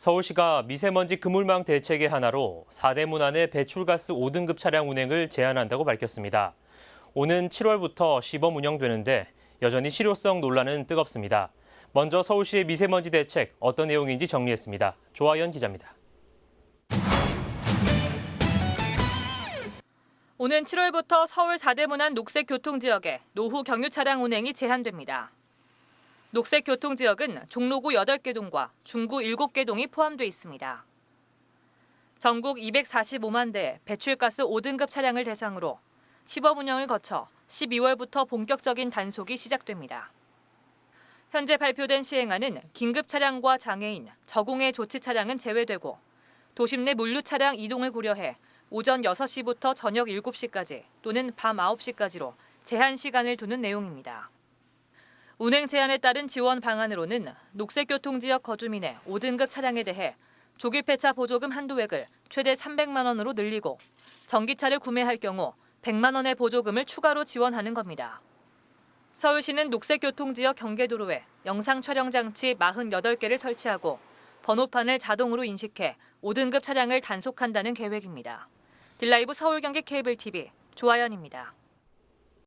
서울시가 미세먼지 그물망 대책의 하나로 4대 문안의 배출가스 5등급 차량 운행을 제한한다고 밝혔습니다. 오는 7월부터 시범 운영되는데 여전히 실효성 논란은 뜨겁습니다. 먼저 서울시의 미세먼지 대책 어떤 내용인지 정리했습니다. 조아연 기자입니다. 오는 7월부터 서울 4대 문 안 녹색 교통 지역에 노후 경유 차량 운행이 제한됩니다. 녹색 교통 지역은 종로구 8개 동과 중구 7개 동이 포함돼 있습니다. 전국 245만 대 배출가스 5등급 차량을 대상으로 시범 운영을 거쳐 12월부터 본격적인 단속이 시작됩니다. 현재 발표된 시행안은 긴급 차량과 장애인, 저공해 조치 차량은 제외되고 도심 내 물류 차량 이동을 고려해 오전 6시부터 저녁 7시까지 또는 밤 9시까지로 제한 시간을 두는 내용입니다. 운행 제한에 따른 지원 방안으로는 녹색교통지역 거주민의 5등급 차량에 대해 조기 폐차 보조금 한도액을 최대 300만 원으로 늘리고 전기차를 구매할 경우 100만 원의 보조금을 추가로 지원하는 겁니다. 서울시는 녹색교통지역 경계도로에 영상 촬영 장치 48개를 설치하고 번호판을 자동으로 인식해 5등급 차량을 단속한다는 계획입니다. 딜라이브 서울 경기 케이블 TV 조아연입니다.